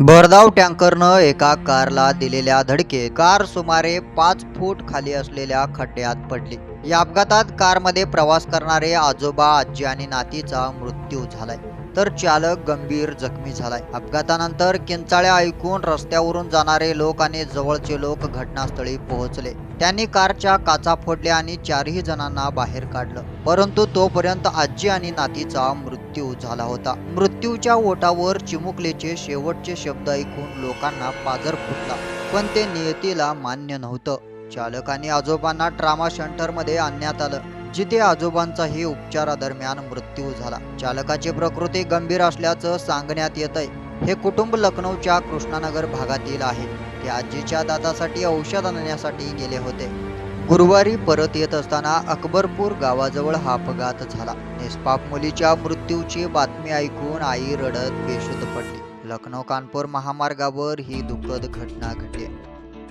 भरधाव टँकरनं एका कारला दिलेल्या धडके कार सुमारे पाच फूट खाली असलेल्या खड्ड्यात पडली. या अपघातात कारमध्ये प्रवास करणारे आजोबा आजी आणि नातीचा मृत्यू झालाय. तर चालक गंभीर जखमी झालाय. अपघातानंतर किंचाळ्या ऐकून रस्त्यावरून जाणारे लोक आणि जवळचे लोक घटनास्थळी पोहोचले. त्यांनी कारच्या काचा फोडल्या आणि चारही जणांना बाहेर काढलं. परंतु तोपर्यंत आजी आणि नातीचा मृत्यू मृत्यू झाला होता. मृत्यूच्या ओटावर चिमुकलेचे शेवटचे शब्द ऐकून लोकांना पाजर फुटला. पण ते नियतीला मान्य नव्हतं. चालकाने आजोबांना ट्रामा सेंटरमध्ये आणण्यात आलं जिथे आजोबांचाही उपचारादरम्यान मृत्यू झाला. चालकाची प्रकृती गंभीर असल्याचं सांगण्यात येत आहे हे कुटुंब लखनौच्या कृष्णानगर भागातील आहे. ते आजीच्या दादासाठी औषध आणण्यासाठी गेले होते. गुरुवारी परत येत असताना अकबरपूर गावाजवळ हा अपघात झाला. निष्पाप मुलीच्या मृत्यूची बातमी ऐकून आई रडत बेशुद्ध पडली. लखनौ कानपूर महामार्गावर ही दुःखद घटना घडली